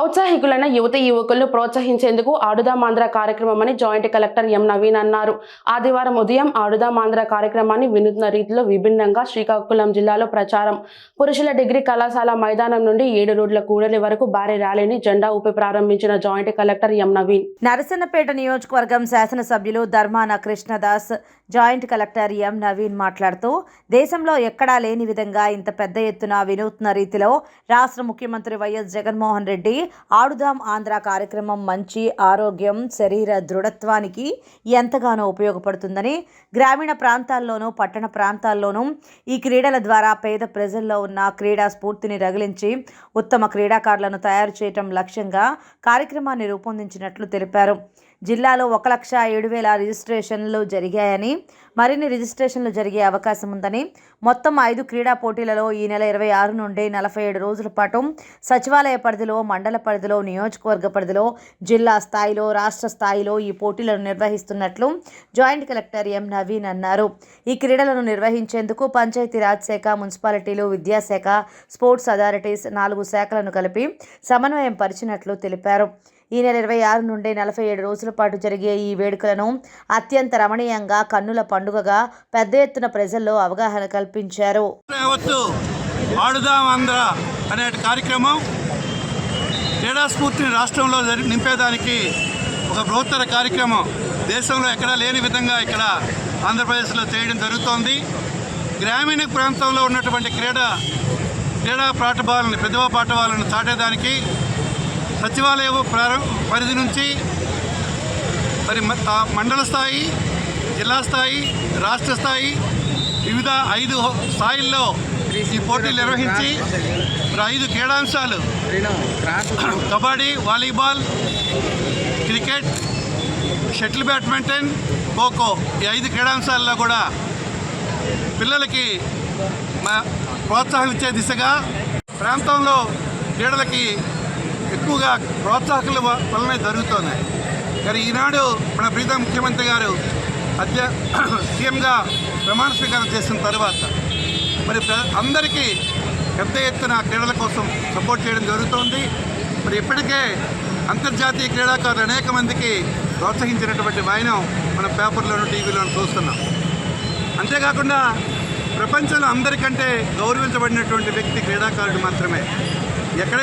ఔత్సాహికులైన యువత యువకులను ప్రోత్సహించేందుకు ఆడుదామాంధ్ర కార్యక్రమమని జాయింట్ కలెక్టర్ ఎం నవీన్ అన్నారు. ఆదివారం ఉదయం ఆడుదామాంధ్ర కార్యక్రమాన్ని వినూత్న రీతిలో విభిన్నంగా శ్రీకాకుళం జిల్లాలో ప్రచారం. పురుషుల డిగ్రీ కళాశాల మైదానం నుండి ఏడు రోడ్ల కూడలి వరకు భారీ ర్యాలీని జెండా ఊపి ప్రారంభించిన joint collector M Naveen. Narasannapeta నియోజకవర్గం శాసనసభ్యులు Dharmana Krishnadas joint collector M Naveen మాట్లాడుతూ దేశంలో ఎక్కడా లేని విధంగా ఇంత పెద్ద ఎత్తున వినూత్న రీతిలో రాష్ట్ర ముఖ్యమంత్రి వైఎస్ జగన్మోహన్ రెడ్డి ఆడుదాం ఆంధ్ర కార్యక్రమం మంచి ఆరోగ్యం శరీర దృఢత్వానికి ఎంతగానో ఉపయోగపడుతుందని గ్రామీణ ప్రాంతాల్లోనూ పట్టణ ప్రాంతాల్లోనూ ఈ క్రీడల ద్వారా పేద ప్రజల్లో ఉన్న క్రీడా స్ఫూర్తిని రగిలించి ఉత్తమ క్రీడాకారులను తయారు చేయటం లక్ష్యంగా కార్యక్రమాన్ని రూపొందించినట్లు తెలిపారు. జిల్లాలో ఒక లక్ష ఏడు వేల రిజిస్ట్రేషన్లు జరిగాయని మరిన్ని రిజిస్ట్రేషన్లు జరిగే అవకాశం ఉందని. మొత్తం ఐదు క్రీడా పోటీలలో ఈ నెల ఇరవై ఆరు నుండి నలభై ఏడు రోజుల పాటు సచివాలయ పరిధిలో మండల పరిధిలో నియోజకవర్గ పరిధిలో జిల్లా స్థాయిలో రాష్ట్ర స్థాయిలో ఈ పోటీలను నిర్వహిస్తున్నట్లు జాయింట్ కలెక్టర్ ఎం నవీన్ అన్నారు. ఈ క్రీడలను నిర్వహించేందుకు పంచాయతీరాజ్ శాఖ మున్సిపాలిటీలు విద్యాశాఖ స్పోర్ట్స్ అథారిటీస్ నాలుగు శాఖలను కలిపి సమన్వయం పరిచినట్లు తెలిపారు. ఈ నెల ఇరవై ఆరు నుండి నలభై ఏడు రోజుల పాటు జరిగే ఈ వేడుకలను అత్యంత రమణీయంగా కన్నుల పండుగగా పెద్ద ఎత్తున ప్రజల్లో అవగాహన కల్పించారు. యావత్తు ఆంధ్ర అనే కార్యక్రమం క్రీడా స్ఫూర్తిని రాష్ట్రంలో నింపేదానికి ఒక బృహత్తర కార్యక్రమం. దేశంలో ఎక్కడా లేని విధంగా ఇక్కడ ఆంధ్రప్రదేశ్లో చేయడం జరుగుతోంది. గ్రామీణ ప్రాంతంలో ఉన్నటువంటి క్రీడా క్రీడా పాఠభాలను ప్రతిభా పాఠభాలను చాటేదానికి సచివాలయం ప్రారం పరిధి నుంచి మరి మ- మండల స్థాయి జిల్లా స్థాయి రాష్ట్ర స్థాయి వివిధ ఐదు స్థాయిల్లో ఈ పోటీలు నిర్వహించి మరి ఐదు క్రీడాంశాలు. Kabaddi volleyball cricket shuttle badminton kho kho ఈ ఐదు క్రీడాంశాల్లో కూడా పిల్లలకి మా ప్రోత్సాహం ఇచ్చే దిశగా ప్రాంతంలో క్రీడలకి ఎక్కువగా ప్రోత్సాహకుల వలనే జరుగుతున్నాయి కానీ ఈనాడు మన ప్రీతం ముఖ్యమంత్రి గారు అధ్య సీఎంగా ప్రమాణ స్వీకారం చేసిన తర్వాత మరి ప్ర- అందరికీ పెద్ద ఎత్తున క్రీడల కోసం సపోర్ట్ చేయడం జరుగుతోంది. మరి ఇప్పటికే అంతర్జాతీయ క్రీడాకారులు అనేక మందికి ప్రోత్సహించినటువంటి వాయనం మన పేపర్లోను టీవీలోను చూస్తున్నాం. అంతేకాకుండా ప్రపంచంలో అందరికంటే గౌరవించబడినటువంటి వ్యక్తి క్రీడాకారుడు మాత్రమే. ఎక్కడ